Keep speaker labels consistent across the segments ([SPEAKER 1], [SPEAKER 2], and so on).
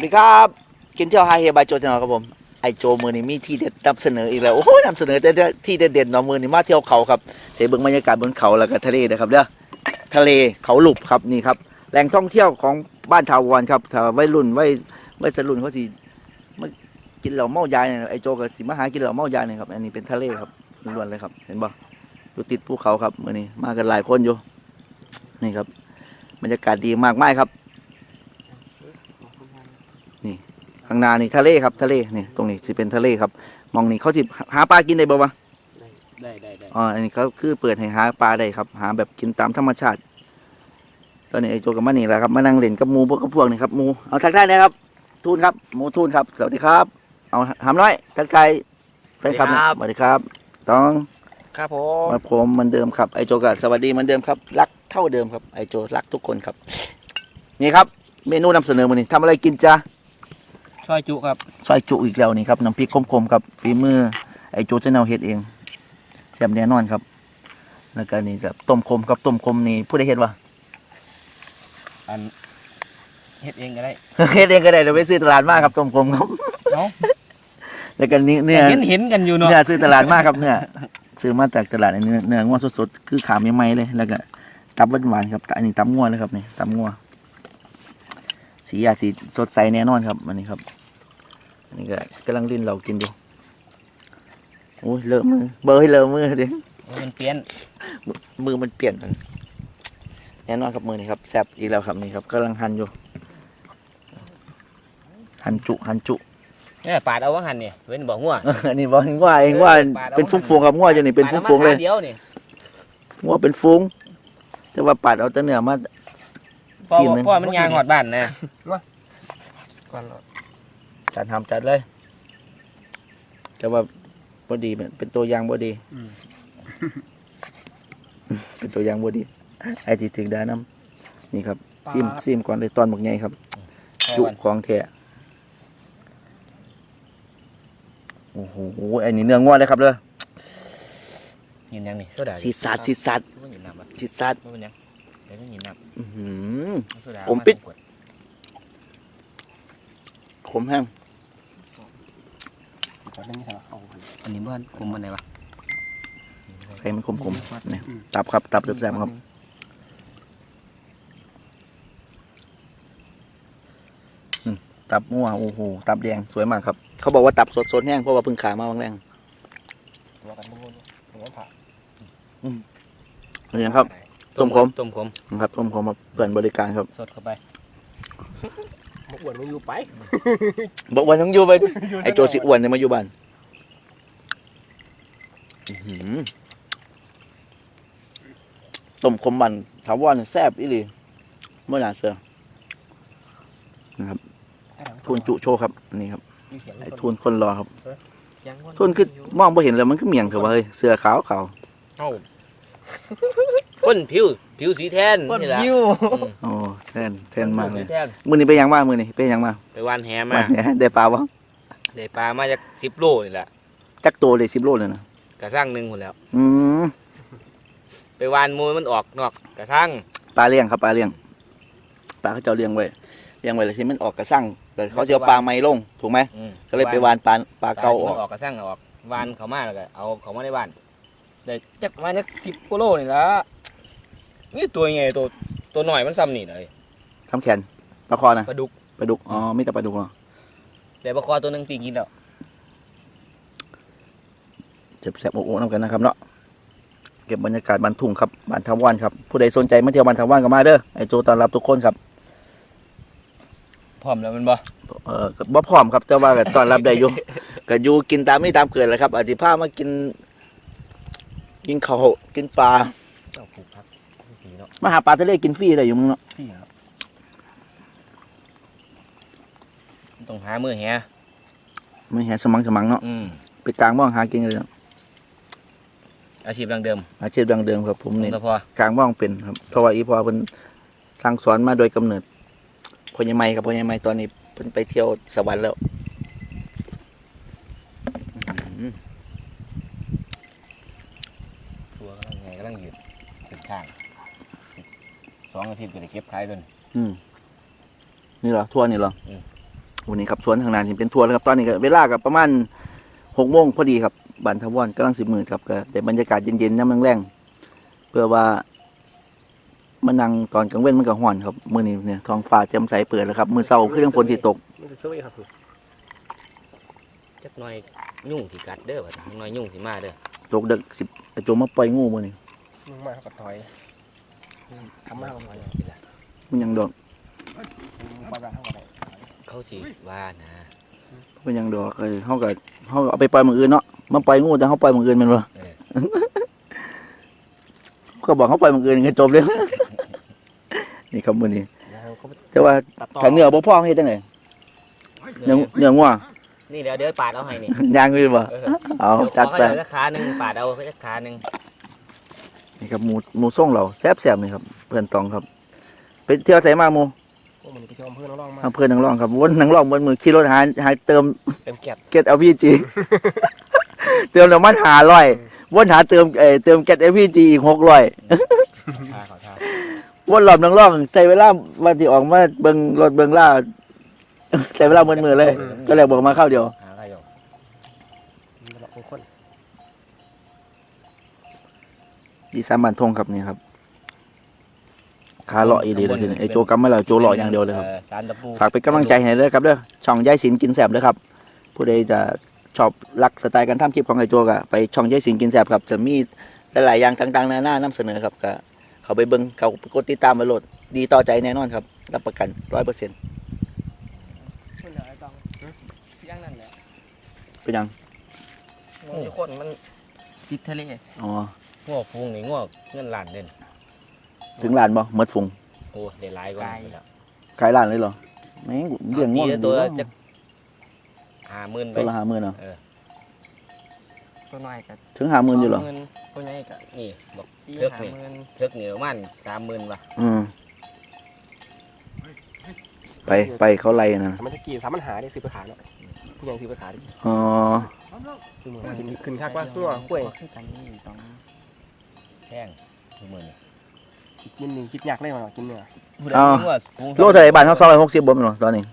[SPEAKER 1] วัสดีครับ กินเที่ยวไฮเฮียบายโจชแนลครับผม ไอโจมือนี่มีที่เด็ดนำเสนออีกแล้ว โอ้โหนำเสนอแต่ที่เด็ดๆเนาะมือนี่มาเที่ยวเขาครับเสียเบิ่งบรรยากาศบนเขาแล้วก็ทะเลนะครับเด้อ ทะเลเขาหลุบครับนี่ครับ แหล่งท่องเที่ยวของบ้านทาวรครับถ้าวัยรุ่นวัยวัยสรุ่นเขาสิมากินเหล้าเมายาเนี่ยไอโจก็สิมาหากินเหล้าเมายาเนี่ยครับ อันนี้เป็นทะเลครับล้วนเลยครับ เห็นบ่อยู่ติดภูเขาครับมือนี้มากันหลายคนอยู่ นี่ครับ บรรยากาศดีมากมายครับ ข้างหน้านี่ทะเลครับทะเลนี่ตรงนี้สิเป็นทะเลครับมองนี่เขาสิหาปลากินได้บ่วะ
[SPEAKER 2] ได้ได้ได้
[SPEAKER 1] อ๋ออันนี้เขาคือเปิดให้หาปลาได้ครับ หาแบบกินตามธรรมชาติตอนนี้ไอ้โจกับมันนี่แหละครับมานั่งเล่นกับหมูพวกกับพวกนี่ครับหมูเอาทักทายนะครับ ทูนครับหมูทูนครับ สวัสดีครับ เอาหามน้อยทักทายแฟนคลับหน่อยสวัสดีครับต้อง
[SPEAKER 2] ครับผม
[SPEAKER 1] มาผมเหมือนเดิมครับไอโจกับสวัสดีเหมือนเดิมครับ รักเท่าเดิมครับไอโจรักทุกคนครับ นี่ครับ เมนูนำเสนอมานี่ทำอะไรกินจ้า
[SPEAKER 2] ซอยจุครับ
[SPEAKER 1] ซอยจุอีกแล้วนี่ครับน้ำพริกคมๆครับฝีมือไอโจเจนเอาเฮ็ดเองแซ่บแน่นอนครับแล้วก็นี่แบบต้มคมครับต้มคมนี่ผู้ใดเฮ็ดวะ
[SPEAKER 2] อันเฮ็ดเองก็ได้
[SPEAKER 1] เฮ็ดเองก็ได้เดี๋ยวไปซื้อตลาดมาครับต้มคมครับ
[SPEAKER 2] เนาะ
[SPEAKER 1] แล้วก็นี่เนื้อ
[SPEAKER 2] เห็นเห็นกันอยู่เนาะ
[SPEAKER 1] เนื้อซื้อตลาดมาครับเนื้อซื้อมาจากตลาดอันนี้เนื้องัวสดๆคือขาใหม่ๆเลย แล้วก็ตับหวานๆครับแต่อันนี้ตับงัวเลยครับนี่ตับงัวสีอาสีสดใสแน่นอนครับอันนี้ครับอั นนี้ก็กำลังลิ้นเรากินอยู่โอ้ยเลอะมือเบอร์ให้เลอะมือเดี๋ยว
[SPEAKER 2] มันเปลี่ยน
[SPEAKER 1] มือมันเปลี่ยนกันแน่นอนครับมือนี่ครับแซบอีกแล้วครับนี่ครับกำลังหั่นอยู่หั่นจุหั่นจุ
[SPEAKER 2] เนี่ยปาดเอาว่าหันนี่เว้นบ่หัว
[SPEAKER 1] อันนี้บอกเห็นว่าเองว่า
[SPEAKER 2] เออปาดเอา
[SPEAKER 1] เป็นฟุ้งๆครับง้ออยู่นี่เป็น
[SPEAKER 2] ปาดอา
[SPEAKER 1] ฟุ้งๆเลย
[SPEAKER 2] มาขาเดียวนี่
[SPEAKER 1] ง้อเป็นฟุ้งแต่ว่าปัดเอาแต่เนื้อมา
[SPEAKER 2] เพราะ
[SPEAKER 1] ซีนหนึ่ง
[SPEAKER 2] เพราะมันยางหอดบ้านนะ
[SPEAKER 1] จัดทำจัดเลย แต่ว่าบอดีเป็นเป็นตัวอย่างบอดีเป็นตัวอย่างบอดี ไอ้ที่ถึงได้น้ำนี่ครับซิมซิมก่อนเลยตอนหมกใหญ่ครับ จุของแท้โอ้โหไอ้นี่เนื้องวดเลยครับเลย
[SPEAKER 2] ยินยังนี่โซดา
[SPEAKER 1] สีสัดสีสัด
[SPEAKER 2] มันยินน้ำอะ
[SPEAKER 1] สีสัด
[SPEAKER 2] มันยังเดี๋ยวมันยินน้
[SPEAKER 1] อื้อหือำ
[SPEAKER 2] โซดา
[SPEAKER 1] ผมปิดา
[SPEAKER 2] ขว
[SPEAKER 1] ขมแห้ง
[SPEAKER 2] อันนี้บ้านคุมมันไหนวะ
[SPEAKER 1] ใส่มันขมๆเนี่ยตับครับตับแซ่บๆครับตับงัวโอ้โหตับแดงสวยมากครับ เขาบอกว่าตับสดสดๆแห้งเพราะว่าเพิ่งขายมาบางแรง
[SPEAKER 2] ตัวกันบุ้งหัวผ่า
[SPEAKER 1] นี่ครับต้มขม
[SPEAKER 2] ต้มขม
[SPEAKER 1] นะครับผมผมมาเปิดบริการครับ
[SPEAKER 2] สดเข้าไป
[SPEAKER 3] มกวนมึงอยู่ไป
[SPEAKER 1] บอกว่าต้องอยู่ไปไอโจสิอ้วนเนี่ยมาอยู่บ้านอื้อหือต้มขมบันถาวรแซ่บอีหลีเมื่อหนาเสือนะครับทุนจุโชว์ครับนี่ครับไอทุนคนรอครับ ทุนคือมองไ่เห็นแล้วมันก็เมียงเถอะว่าเฮ้ยเสือขาวขาว
[SPEAKER 2] เอ้าคนผิวผิวสีแทนนี่แหละ อืม
[SPEAKER 1] โอ้ แทนแทนมากเลย
[SPEAKER 2] สีแทน
[SPEAKER 1] มือนี้ไปยังมามือนี้ไปยังมา
[SPEAKER 2] ไปวานแหมา
[SPEAKER 1] มาเนี่ยได้ปลาวะ
[SPEAKER 2] ได้ปลามาจากสิบโลนี่แหละ
[SPEAKER 1] จักโตเลยสิบโลเลยนะ
[SPEAKER 2] กระสร้างหนึ่งหมดแล้ว
[SPEAKER 1] อืม
[SPEAKER 2] ไปวานมูมันออกนอกกระสร้าง
[SPEAKER 1] ปลาเลี้ยงครับปลาเลี้ยงปลาเขาเจ้าเลี้ยงไว้เลี้ยงไว้แล้วที่มันออกกระสั่งแต่เขาจะเอาปลาไม่ลงถูกไหม
[SPEAKER 2] อืม
[SPEAKER 1] ก็เลยไปวานปลาปลาเก่าอ
[SPEAKER 2] ที่
[SPEAKER 1] อ
[SPEAKER 2] มั
[SPEAKER 1] ก
[SPEAKER 2] นออกกระสร้างเอาออกวานเขามาแล้วก็เอาเขามาในบ้านได้จักมาจักสิบกิโลนี่ละนี่ตัวใหญ่ตัวตัวหน่อยมันซ้ำนี่เลย
[SPEAKER 1] ทำแขนปลาคอนะ
[SPEAKER 2] ปลาดุก
[SPEAKER 1] ปลาดุกอ๋อมีแต่ปลาดุกเหรอ
[SPEAKER 2] แต่ปลาคอตัวหนึงปีกินแล้ว
[SPEAKER 1] เจ็บแสบโอ้โหน้ำกันนะครับเนาะเก็บบรรยากาศบันทุ่งครับบ้านทาวานครับผู้ใดสนใจมาเที่ยวบ้านทาวานก็มาเด้อไอโจต้อนรับทุกคนครับ
[SPEAKER 2] พร้อมแล้วมันบ่
[SPEAKER 1] เออก็บ่พร้อมครับแต่ว่าก็ต้อนรับได้อยู่ก็อยู่กินตามนี่ตามเกิดแหละครับอธิภามากิน กินข้าวกินปลา
[SPEAKER 2] เจ้าผูกพักผีเนาะ
[SPEAKER 1] มาหาปลาทะเลกินฟรีได้อยู่มึงเนาะ
[SPEAKER 2] พี่ครับ ต้องหามือแห
[SPEAKER 1] ไม่เห็นสมังสมังเนาะ
[SPEAKER 2] อืม
[SPEAKER 1] ไปกลางม่องหากินเลยเนาะ
[SPEAKER 2] อาชีพดังเดิม
[SPEAKER 1] อาชีพดังเดิมครับ ผม
[SPEAKER 2] ผม
[SPEAKER 1] นี่
[SPEAKER 2] ก็พอก
[SPEAKER 1] ลางม่องเป็นครับเพราะว่าอีพอเพิ่นสร้างสอนมาโดยกำเนิดพ่อใหญ่ไม้ครับพ่อใหญ่ไม้ตอนนี้เพิ่นไปเที่ยวสวรรค์แล้วอื้อหือ
[SPEAKER 2] ตัวกำลังไงกำลังยืดติดข้างสองอาทิตย์ก็ได้เก็บขายตัวนี้
[SPEAKER 1] อืมนี่เหรอทั่วนี่เหรอ
[SPEAKER 2] อืม
[SPEAKER 1] วันนี้ครับสวนทางนั้นเห็นเป็นทัวร์แล้วครับตอนนี้ก็เวลากับประมาณหกโมงพอดีครับบันทวอนกำลังสิบหมื่นครับก็แต่บรรยากาศเย็นๆน้ำแรงๆเพื่อว่ามานั่งตอนกลางเว้นมันก็ห่อนครับมื้อนี้เนี่ยท้องฟ้าแจ่มใสเปิดแล้วครับมื้อเช้าคือยังฝนที่ตก
[SPEAKER 3] มันจะสวยครับ
[SPEAKER 2] จักหน่อยยุ่งสิกัดเด้อว่าจักหน่อยยุ่งสิมาเด้อ
[SPEAKER 1] ตกดึกสิไอ้โจมมาปล่อยงูมื้อนี้
[SPEAKER 3] มึงมาเขาก็ถอยทำมากกว่าถอย
[SPEAKER 1] มันยังดอก
[SPEAKER 3] มึงปล่อยไปเท่าไหร่
[SPEAKER 2] เขาสิว่านะ
[SPEAKER 1] มันยังดอกเออเฮาก็เฮาก็เอาไปปล่อยมื้ออื่นเนาะมาปล่อยงูแต่เฮาปล่อยมื้ออื่นแม่นบ่
[SPEAKER 2] เออ
[SPEAKER 1] ก็บอกเฮาปล่อยมื้ออื่นก็จบเลย นี่ครับมื้อนี้
[SPEAKER 3] นะครับเขา
[SPEAKER 1] แต่ว่า
[SPEAKER 3] ตัดต่อ
[SPEAKER 1] ถ้าเนื้อบ่พอเฮ็ดจังไดเนื้อเนื้องัว
[SPEAKER 2] นี่เดี๋ยวเดี๋ยวปาดเอาให้นี่
[SPEAKER 1] ย่างคือบ่
[SPEAKER 2] เออ
[SPEAKER 1] เอา
[SPEAKER 2] เดี๋ยวข
[SPEAKER 1] จั
[SPEAKER 2] อ
[SPEAKER 1] ด
[SPEAKER 2] เขา
[SPEAKER 1] ไป
[SPEAKER 2] จะขาหนึ่งปาดเอาเขาจะขาหนึ่ง
[SPEAKER 1] นี่ครับหมูหมูส่งเราแซ่บๆนี่ครับเพื่อนตองครับไปเที่ยวไสมาหมู
[SPEAKER 3] พ วกมันไปเที่ยวอำเภอน้องร่องมา
[SPEAKER 1] อำเภอนังร่องครับวนนังร่องบนมือขี่รถหาหาเติม
[SPEAKER 3] เต็มแก็บ
[SPEAKER 1] เก็ตเอวีจีเติมน้ำมันหาร้อยวนหาเติมเออเติมเก็ตเอวีจีอีกหกร้อย
[SPEAKER 2] ขาขอทา
[SPEAKER 1] วนรอบนังร่องใส่เวลาวันที่ออกมาเบิ่งรถเบิ่งล่าใส่เวลาเมือมือเลย ก็เลยบอกมาเข้าเดียว
[SPEAKER 2] หาอะไรอยู่
[SPEAKER 3] มันหลอกคน
[SPEAKER 1] ดีสามบันทงครับนี่ครับ ขาเลาะอีดีเลยทีนี้ไอโจกำไม่เราโจเลาะอย่างเดียวเลยครับ
[SPEAKER 2] สารตะปู
[SPEAKER 1] ฝากเป็นกำลังใจให้เลยครับเด้อช่องยายสินกินแสบเลยครับ ผู้ใดจะชอบรักสไตล์การทำคลิปของไอโจก็ไปช่องยายสินกินแสบครับจะมีหลายๆอย่างต่างๆนานานํเสนอครับก็เขาไปเบิ่งเขากดติดตามมาโหลดดีต่อใจแน่นอนครับรับประกันร้อยเปอร์เซ็นต์
[SPEAKER 2] ย่างนั่นแหละ
[SPEAKER 1] เป็นยัง
[SPEAKER 2] ทุกคนมันติดทะเล
[SPEAKER 1] อ๋อ
[SPEAKER 2] ง้อฟูงนี่ง้อเงินล้านเด่น
[SPEAKER 1] ถึงร้านบ่หมดฟุง
[SPEAKER 2] โอ้ได้หลายกว่าแล้ว
[SPEAKER 1] ขายร้านเลยเหรอแม่งเลี้ยงง่วง
[SPEAKER 2] ตีละตัวจะห้าหมื่นไป
[SPEAKER 1] ตัวละห้าหมื่นเหรอ
[SPEAKER 4] ตัวน้อยก็
[SPEAKER 1] ถึงห้าหมื่นอยู่เหรอ
[SPEAKER 4] เงินตัวใหญ่ก็
[SPEAKER 2] นี่บอก
[SPEAKER 4] สี่
[SPEAKER 2] เลิก
[SPEAKER 4] ห้า
[SPEAKER 2] นี่
[SPEAKER 4] หมื่น
[SPEAKER 2] เทิกนี่ประมาณสามหมื่นว่ะ
[SPEAKER 1] อืมไปไปเขาไล่นะ
[SPEAKER 3] ทำมันจะกี่สามปัญหาได้ซื้อไปขายเนาะผู้ใหญ่ซื้อไปขายดิ
[SPEAKER 1] อ๋อ
[SPEAKER 3] คือเหมือนขึ้นขึ้นคักว่าตัวกล้วย
[SPEAKER 4] คือกันนี่ต้อง
[SPEAKER 2] แพงทุกหมื่น นี่
[SPEAKER 3] กินนี่คิดยากเลยมากินเนื้อ
[SPEAKER 2] ผู้ใดมีง้อฟูง
[SPEAKER 1] โลเท่าไหร่บาทเขาสองร้อยหกสิบบ่แม่นบ่ตอนนี้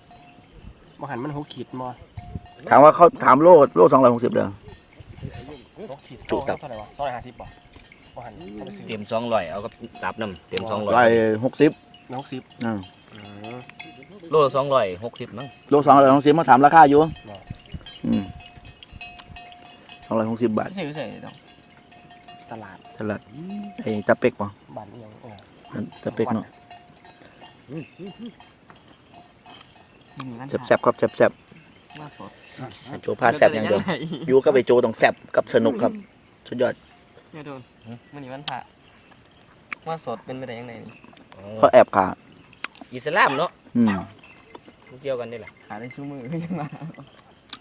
[SPEAKER 3] บ่หันมันหกขีดมอ
[SPEAKER 1] ถามว่าเขาถามโลโลสองร้อยหกสิบเด้อ
[SPEAKER 3] หกขีด
[SPEAKER 1] จุครับ
[SPEAKER 3] เท่าไหร่วะสองร้อยห้าสิบบ่บ่หันเอาไปซื้อ
[SPEAKER 2] เต็มสองร้อยเอากับตับน้ำเต็มสองร้อย
[SPEAKER 1] ร้อยหกสิบ
[SPEAKER 3] หกสิบ
[SPEAKER 1] อ่า
[SPEAKER 3] อืม
[SPEAKER 2] โลสองร้อยหกสิบมั้ง
[SPEAKER 1] โลสองร้อยหกสิบมาถามราคาอยู่
[SPEAKER 3] เนาะ
[SPEAKER 1] อืมสองร้อยหกสิบบาท
[SPEAKER 4] ซื้อใส่ต้อง
[SPEAKER 3] ตลาด
[SPEAKER 1] ตลาดไอ้ตะเป็กป่ะ
[SPEAKER 3] บ้านอิหยังเออ
[SPEAKER 1] ตะเป็กเนาะ
[SPEAKER 4] กินมัน
[SPEAKER 1] แซ่บๆครับแซ่บ
[SPEAKER 4] มาสด
[SPEAKER 1] ๆไอ้โจพาแซ่บอย่างเดียวอยู่กับไอ้โจต้องแซ่บกับสนุกครับ สุดยอด
[SPEAKER 4] เนี่ยโดนมันนี่มันผ่ามาสดเป็นไปได้ยังไงนี่
[SPEAKER 1] เขาแอบขา
[SPEAKER 2] อิสลามเนาะ
[SPEAKER 1] อืม
[SPEAKER 2] เกี่ยวกันได้แหละ
[SPEAKER 4] ขาได้ชูมือยังมา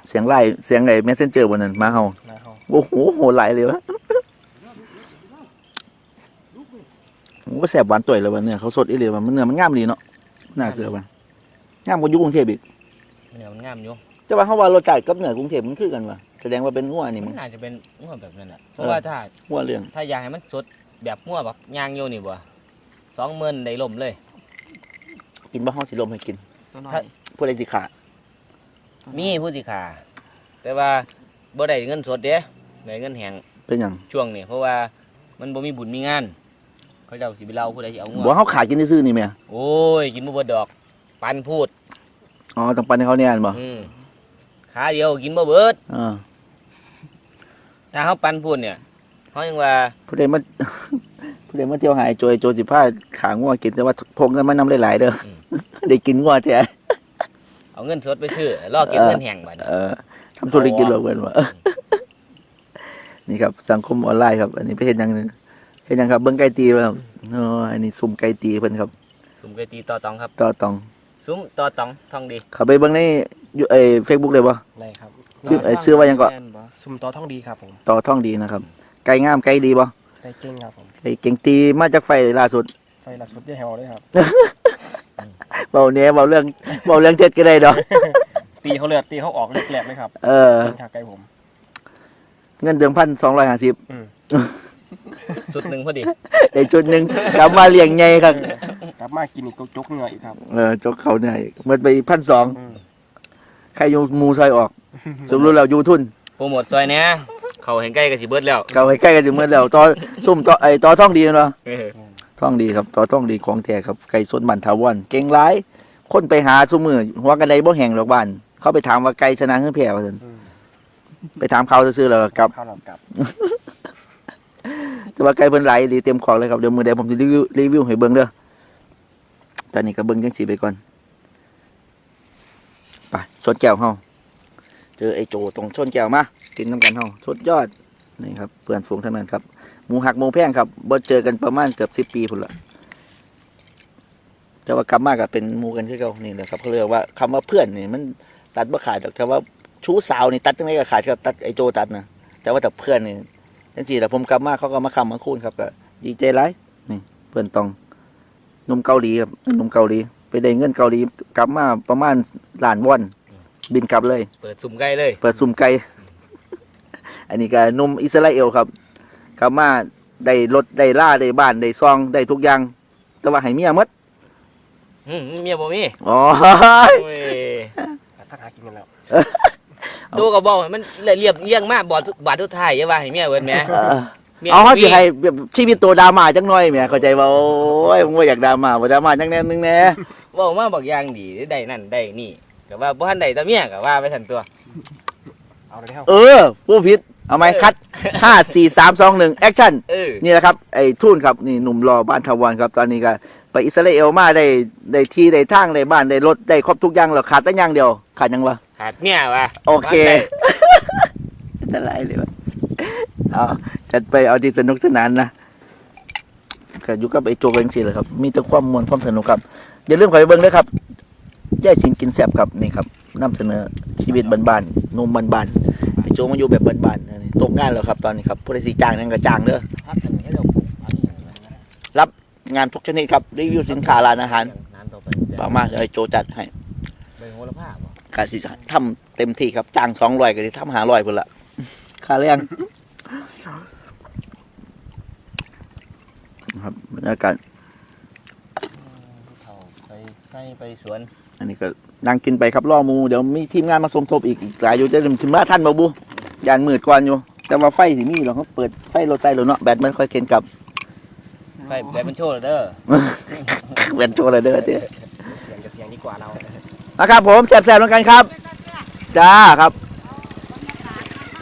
[SPEAKER 1] เสียงไล่เสียงไอ้เมสเซนเจอร์บนนั้นมาเฮา
[SPEAKER 3] นะเขา
[SPEAKER 1] โอ้โหโหไหลายวะ ผมก็แซ่บหวานต่อยเลยวันเนี่ยเขาสดอีเลยวันมันเนื้อมันงามดีเนาะน่าเสือว่ะงามกว่าอยุคกรุงเทพอีก
[SPEAKER 2] เนี่ยมันงามอยู่
[SPEAKER 1] แต่ว่าเขาว่ารสชาติกับเนื้อกรุงเทพมันคือกันวะแสดงว่าเป็นงัวนี่
[SPEAKER 2] มั
[SPEAKER 1] มันน
[SPEAKER 2] น่าจะเป็นง้อแบบนั้นแหละเพราะว่าถ้า
[SPEAKER 1] งัวเรื่อง
[SPEAKER 2] ถ้าอยากให้มันสดแบบง้อแบบยางโยนี่บ่สองหมื่นได้ลมเลย
[SPEAKER 1] กินบ้าห้องสิลมให้กิน
[SPEAKER 4] ตัวน้อ
[SPEAKER 2] ถ้า
[SPEAKER 4] ย
[SPEAKER 1] พวกอะไรสิขา
[SPEAKER 2] มีผู้สิขาแต่ว่าบ่ได้เงินสดเด้ได้เงินแหง
[SPEAKER 1] เป็นอย่าง
[SPEAKER 2] ช่วงนี้เพราะว่ามันบ่มีบุญมีงาน เขาเจ้าสิไปเล่าผู้ใดสิเอา
[SPEAKER 1] บอก
[SPEAKER 2] งัว
[SPEAKER 1] เขาขายกินซื้อๆนี่แม่
[SPEAKER 2] โอ้ยกินบ่เบิดดอก ปันพูด
[SPEAKER 1] อ๋อต้องปันให้เขาเนี่ยอันบ่
[SPEAKER 2] อืมขาเดียวกินบ่เบิด
[SPEAKER 1] อ่า
[SPEAKER 2] ถ้าเขาปันพูดเนี่ยเขายังว่า
[SPEAKER 1] ผู้ใดมาผู้ใดมาเที่ยวหายโจยโจสิพาขางัวกินแต่ว่าพกเงินมานำหลายๆเด้ออ
[SPEAKER 2] ม
[SPEAKER 1] ได้กินงัวแท้
[SPEAKER 2] เอาเงินสดไปซื้อรอเก็บเงินแห้งบัดนี้
[SPEAKER 1] เออทำธุรกิจหรอกเว้นว่านี่ครับสังคมออนไลน์ครับ อันนี้ไปเห็นยังหนึง เห็นยังครับเบิ้งไก่ตีป่ะครับอ๋ออันนี้ซุ่มไก่ตีเพิ่นครับ
[SPEAKER 2] สุ่มไปตีต่อตองครับ
[SPEAKER 1] ต่อตอง
[SPEAKER 2] ซุ้มต่อตองทองดี
[SPEAKER 1] เขาไปเบิ้งในอยู่ไอ้เฟซบุ๊กเลยป่ะ
[SPEAKER 3] ได้ครับ
[SPEAKER 1] ชื่อเอ่อชื่อว่ายังก่อน
[SPEAKER 4] แม่บ่
[SPEAKER 3] ซุ่มต่อท่องดีครับผม
[SPEAKER 1] ต่อท่องดีนะครับ ไก่งามไก่ดีป่ะ
[SPEAKER 3] ได้เก่งครับผม
[SPEAKER 1] ไก่เก่งตีมาจากไฟล่าสุด
[SPEAKER 3] ไฟล่าสุดได้แฮวเลยครับ
[SPEAKER 1] เบาเนี้ยเบาเรื่องเบาเรื่องเท็จก็ได้ดอก
[SPEAKER 3] ตีเขาเลือดตีเขาออกเลือดแหลกเลยครับ
[SPEAKER 1] เออ
[SPEAKER 3] เป็นขาไก่ผม
[SPEAKER 1] เงินเดือนพันสองร้อยห้าสิบ
[SPEAKER 2] ชุดหนึ่งพอดี
[SPEAKER 1] ในชุดหนึ่งกลับมาเลี้ยงไงครับ
[SPEAKER 3] กลับมากินอีกก็จกเหงื่ออีกครับ
[SPEAKER 1] เออจกเขาเนี่ยเมื่อไปพันสอง
[SPEAKER 3] อืม
[SPEAKER 1] ใครอยู่หมูซอยออกสมรู้แล้วอยู่ทุน
[SPEAKER 2] โปรโมทซอยเนี้ยเขาเห็นใกล้กับสิเบิร์ดแล้ว
[SPEAKER 1] เขาใกล้ๆกันสิเมื่อแล้วต่อซุ่มต่อไอ้ต่อท่องดีเนาะ
[SPEAKER 2] เออ
[SPEAKER 1] ท่องดีครับต่อท่องดีของแท้ครับไก่สนบันทาวันเก่งหลาย คนไปหาซุมือหัวกันไดบ่แห่งดอกบ้าน เขาไปถามว่าไก่ชนะหรือแพ้ว่าซั่น
[SPEAKER 3] อืม
[SPEAKER 1] ไปถามเขาซื่อๆแล้วก็กลับ
[SPEAKER 3] ข้าวหลามกลับ
[SPEAKER 1] แต่ว่าไก่เพิ่นไหลดีเต็มของเลยครับเดี๋ยวมือใดผมสิรีวิวรีวิวให้เบิ่งเด้อตอนนี้ก็เบิ่งจังสีไปก่อนไปสดแก้วเฮาเจอไอ้โจตรงชนแก้วมากินน้ำกันเฮาสุดยอดนี่ครับเพื่อนฝูงทั้งนั้นครับหมูหักหมูแพงครับบ่เจอกันประมาณเกือบ10ปีพุ่นละแต่ว่ากลับมาก็เป็นหมูกันคือเก่านี่แหละครับเขาเรียกว่าคำว่าเพื่อนนี่มันตัดบ่ขาดดอกแต่ว่าชู้สาวนี่ตัดจังไดก็ขาดครับตัดไอ้โจตัดนะแต่ว่าแต่เพื่อนนี่ จังสี่แต่ผมกลับมาเขาก็มาคำมาคูนครับก็ดีใจไรนี่เพื่อนตองหนุ่มเกาหลีครับหนุ่มเกาหลี ไปได้เงินเกาหลีกลับมาประมาณล้านวอน บินกลับเลย
[SPEAKER 2] เปิดสุ่มใกล้เลย
[SPEAKER 1] เปิดซุ่มไก่อันนี้ก็หนุ่มอิสราเอลครับกลับมาได้รถได้ล่าได้บ้านได้ซองได้ทุกอย่าง แต่ว่าให้เมียหมด
[SPEAKER 2] อืมเมียบ่มี
[SPEAKER 1] อ๋อ
[SPEAKER 2] โอ้ย
[SPEAKER 3] ถ้าหากินกันแล้ว
[SPEAKER 2] ตัวก็บอกให้มันเรียบเรียงมากบาททุกบาททุกท้ายอย่าว่าให้เมียเบิดแหม
[SPEAKER 1] เออ
[SPEAKER 2] มีย
[SPEAKER 1] เอาเขา
[SPEAKER 2] มี
[SPEAKER 1] สิให้แบบชีวิตตัวดราม่าจังหน่อยแหม่เข้าใจว่าโอ้ยผมว่าอยากดราม่าว่าดราม่าจังแน่นึงแน่
[SPEAKER 2] เว่ามาบอกอย่างดีได้นั่นได้นี่ก็ว่าบ่ทันได้แต่เมียก็ว่าไปสั่นตัว
[SPEAKER 3] เอาเลยเท่า
[SPEAKER 1] เออผู้ผิดเอาไหมคัดห้าสี่สามสองหนึ่งแอคชั่น
[SPEAKER 2] เออ
[SPEAKER 1] นี่แหละครับไอ้ทุ่นครับนี่หนุ่มรอบ้านทาวอนครับตอนนี้ก็ไปอิสราเอลมาได้ได้ที่ได้ทางได้บ้านได้รถได้ครบทุกอย่างแล้วขาดแต่อย่างเดียวขาดหยังวะ
[SPEAKER 2] ขาดเมียว่ะ
[SPEAKER 1] โอเค
[SPEAKER 2] บ้านได้
[SPEAKER 1] จะไรเลยวะเอาจัดไปเอาที่สนุกสนานนะก็อยู่กับไอ้โจเวงสิเลยครับ มีแต่ความมวลความสนุกครับ อย่าลืมขอไปเบิ้งด้วยครับย่ายสินกินแซ่บครับนี่ครับนำเสนอชีวิตบ้านๆหนุ่มบ้านๆไอ้โจมาอยู่แบบบ้านๆนะนี่ตกงานแล้วครับ ตอนนี้ครับผู้ใดสีจ้างนั่นก็จ้างเด้อ
[SPEAKER 2] พักกันให้เราปลูกพักอย่างนั้นนะ
[SPEAKER 1] งานทุกชนิดครับรีวิวสินค้าร้านอาหาร
[SPEAKER 2] นานต่อไป
[SPEAKER 1] ประมาณไอ้โจจัดให้
[SPEAKER 2] ใบโหระพาบ่
[SPEAKER 1] การสิทำเต็มที่ครับจ้างสองร้อยก็ที่ทำหาร้อยพุ่นละค่าแรงครับบรรยากาศ
[SPEAKER 2] เขาไปให้ไปสวน
[SPEAKER 1] อันนี้ก็นั่งกินไปครับล่อหมู เดี๋ยวมีทีมงานมาสมทบอีกอีกหลายอยู่จะถึงมาท่านบ่บุยานมืดกวนอยู่ แต่ว่าไฟสิมีหรอกเขาเปิดไฟรถใจรถเนาะแบตมันค่อยเข็นกลับ
[SPEAKER 2] ไปไปมันโชว์เด้อ
[SPEAKER 1] แบตโชว์เลยเด้อเด้อ
[SPEAKER 3] เสียงกับเสียงดีกว่าเรา
[SPEAKER 1] นะครับผมแซ่บๆแล้วกันครับ จ้าครับ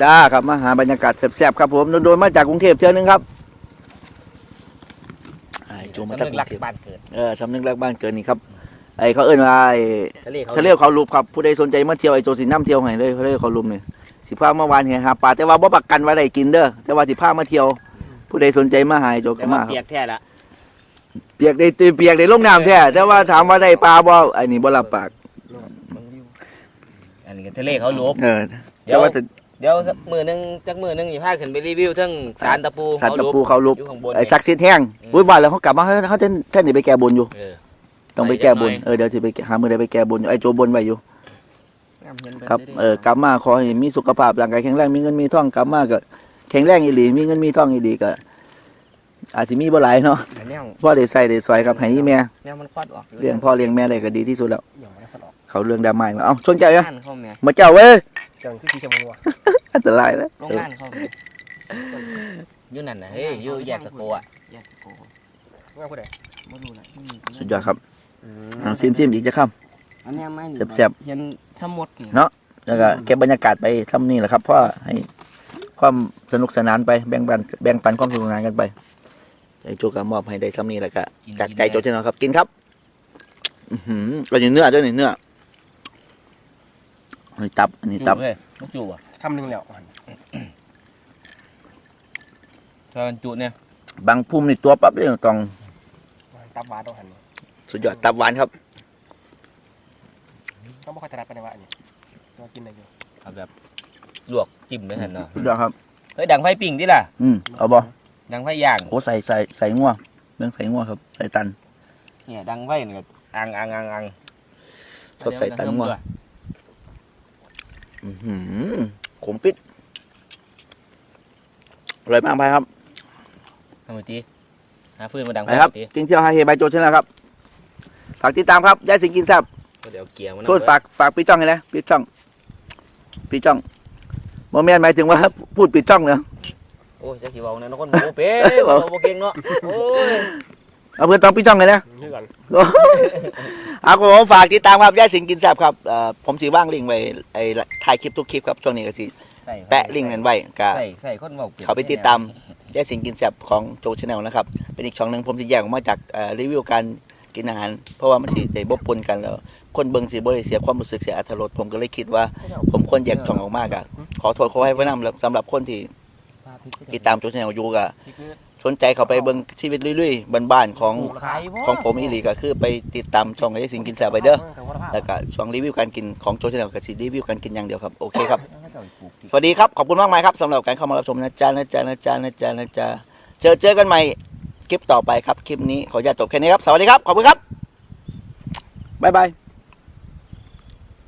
[SPEAKER 1] จ้าครับมาหาบรรยากาศแซ่บๆครับผมโดนๆมาจากกรุงเทพเที่ยวนึงครับไอ้โจมา
[SPEAKER 2] สำ
[SPEAKER 1] จาก
[SPEAKER 2] นึ
[SPEAKER 1] ก
[SPEAKER 2] ก
[SPEAKER 1] รุ
[SPEAKER 2] รัก
[SPEAKER 1] งเทพ
[SPEAKER 2] บ้านเกิด
[SPEAKER 1] เออสำนึกรักบ้านเกิดนี่ครับไอ้เขาเอิ้นว่าไอ้
[SPEAKER 2] ทะเลเขา
[SPEAKER 1] ทะเลเขารูปครับผู้ใดสนใจมาเที่ยวไอ้โจสิน้ำเที่ยวให้เลยทะเลเขารูปนี่สิพาเมื่อวานเห็นหาปลาแต่ว่าบ่ประกันว่าได้กินเด้อแต่ว่าสิพามาเที่ยว ผู้ใดสนใจมาหาไอ้โจ
[SPEAKER 2] แต่
[SPEAKER 1] ก็
[SPEAKER 2] ว่า
[SPEAKER 1] มาค
[SPEAKER 2] เปีย
[SPEAKER 1] รับ
[SPEAKER 2] กแท้ละ
[SPEAKER 1] เปียกได้เปียกได้ลงน้ำแท้แต่ว่าถามว่าได้ปลาบ่ไอ้นี่บ่รับปาก
[SPEAKER 2] อันนี้ก็ทะเลเขาหลบ
[SPEAKER 1] เออ
[SPEAKER 2] เดี๋
[SPEAKER 1] แต่
[SPEAKER 2] ยว
[SPEAKER 1] ว่าจะ
[SPEAKER 2] เดี๋ยวสักมือหนึงจักมือหนึงอย่าพาขึ้นไปรีวิวทั้งสารตะปู
[SPEAKER 1] สัตว์ตะปูเขารูป
[SPEAKER 2] อยู่ข้างบน
[SPEAKER 1] ไอ้ศักดิ์สิทธิ์แห้งอุ้ยบ้านแล้วเขากลับมาเขาเขาท่านท่านนี่ไปแก้บนอยู่
[SPEAKER 2] เออ
[SPEAKER 1] ต้องไปแก้บนเออเดี๋ยวสิไปหามือได้ไปแก้บนอยู่ไอ้โจบนไว้อยู่ ครับ เออกลับมาขอให้มีสุขภาพร่างกายแข็งแรงมีเงินมีทองกลับมาก็แข็งแรงอีหลีมีเงินมีทองอีหลีก็อาจสิมีบ่หลายเนาะ
[SPEAKER 2] อันเนี้ย
[SPEAKER 1] พ่อได้ใส่ได้สวยครับให้อีแม่
[SPEAKER 2] เนี่ยมันควัดออก
[SPEAKER 1] เลี้ยงพ่อเลี้ยงแม่ได้ก็ดีที่สุดแล้ว
[SPEAKER 3] อย่างไม่ได้สลอก
[SPEAKER 1] เขาเรื่องดราม่าอีกแล้วเอ้าชนใจอะ
[SPEAKER 2] งานเข้าแม่
[SPEAKER 1] มาเจ้าเว้ย
[SPEAKER 3] เจังที่ขี้ชะมัว
[SPEAKER 1] อันตรายแล้ว
[SPEAKER 2] โรงงานเข้าแม่อยู่นั่นน่ะเฮ้ยอยู่แยกตะโกอะ
[SPEAKER 3] ว่าผู้ใด
[SPEAKER 1] สุดยอดครับเอาซิมซิมอีกจะค่
[SPEAKER 4] อันเนี้ยไม่
[SPEAKER 1] แซ่บๆ
[SPEAKER 4] เห็นสมุดนี่ำ
[SPEAKER 1] แล้วก็เก็บบรรยากาศไปทำนี่แหละครับเพ่อให้ความสนุกสนานไปแบ่งปันแบ่งปันความสนุกสนานกันไปไอ้โจก็มอบให้ได้ซ้ำนี่แหละก็จากใจโจเช่นนครับ กินครับ อือหือก็อย่างเนื้อด้วยนี่เนื้ออั นนี้ตับ อันนี้ตับ
[SPEAKER 2] เฮ้ยลูกจูอะ
[SPEAKER 3] คำหนึ่งแล้ว
[SPEAKER 2] ถ้ามันจุเนี่ย
[SPEAKER 1] บางพุ่มนี่ตัวปั๊บเลยต้อง
[SPEAKER 3] ตับหวานต้องหัน
[SPEAKER 1] สุดยอดตับหวานครับ
[SPEAKER 3] ต้องไม่ค่อยถนัดไปในว่าอันนี้เรากินอะไรอยู่
[SPEAKER 2] เอาแบบลวกจิ้มไม่ทันเนาะ
[SPEAKER 1] สุดยอดครับ
[SPEAKER 2] เฮ้ยดังไฟปิ่งดิล่ะ
[SPEAKER 1] อืมเอาบ่
[SPEAKER 2] ดังไฟย่าง
[SPEAKER 1] โอ้ใส่ใส่ใส่งัวเรื่องใส่งัวครับ ใส่ตัน
[SPEAKER 2] เนี่ยดังไฟนี่ก็อังอังอังอัง
[SPEAKER 1] ชดใส่ตันงัวอือหือ ขมปิดอร่อยมากไปครับ
[SPEAKER 2] ทำไมตีหาฟืนมาดังไฟ
[SPEAKER 1] ไปครับ
[SPEAKER 2] ตี
[SPEAKER 1] กินเที่ยวไฮเฮบายโจชนะครับ ฝากติดตามครับยายสิงกินแซ่บ
[SPEAKER 2] เดี๋ยวเกียร์มัน
[SPEAKER 1] โทษฝากฝากปิดช่องให้นะปิดช่องปิดจ้องโมเมนหมายถึงว่าพูดปิดจ้องเนาะ
[SPEAKER 2] โอ้ยจะกี่เว้าเนี่ยน้องคนโบเป้เว้าบ่เก่งเนาะโอ้ย
[SPEAKER 1] เอาเพื่อนต้องปิดจ้องเลยนะ
[SPEAKER 3] ชื่อกัน
[SPEAKER 1] เอาผมฝากติดตามครับย่าสิงกินแซ่บครับเอ่อผมสีว่างลิงก์ไว้ไอ้ถ่ายคลิปทุกคลิปครับช่วงนี้ก็สิ
[SPEAKER 2] ใส่
[SPEAKER 1] แปะลิงก์นั้นไว้ก็
[SPEAKER 2] ใส่ใส่คนเว้าก่ง
[SPEAKER 1] เขาไปติดตามย่าสิงกินแซ่บของโจชาแนลนะครับ เป็นอีกช่องหนึ่งผมจะแยกออกมาจากเอ่อรีวิวการกินอาหาร เพราะว่ามันสิได้บปนกันแล้ว คนเบิ่งสิบ่ได้เสียความรู้สึกเสียอรรถรสผมก็เลยคิดว่า ผมควรแยกช่องออกมากอะขอโทษขอให้ไว้นำสำหรับคนที่ติดตามโจชาแนลอยู่ก็ สนใจเขาไปเบิ่งชีวิตลุยๆบ้านๆของ
[SPEAKER 2] ขายบ่
[SPEAKER 1] ของผมอีหลีก็คือไปติดตามช่องไอ้สิงกินแซ่บไปเด้อแล้วก็ช่องรีวิวการกินของโจชาแนลก็สิรีวิวการกินอย่างเดียวครับโอเคครับสวัสดีครับขอบคุณมากมายครับสำหรับการเข้ามารับชมนะจ๊ะนะจ๊ะนะจ๊ะนะจ๊ะนะจ๊ะเจอเจอกันใหม่คลิปต่อไปครับคลิปนี้ขออนุญาตจบแค่นี้ครับสวัสดีครับขอบคุณครับบ๊ายบาย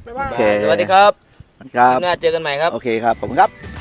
[SPEAKER 3] ไม่ว่า
[SPEAKER 1] โอเค
[SPEAKER 2] สวัสดีครับ
[SPEAKER 1] ครับ
[SPEAKER 2] หน้าเจอกันใหม่ครับ
[SPEAKER 1] โอเคครับขอบคุณครับ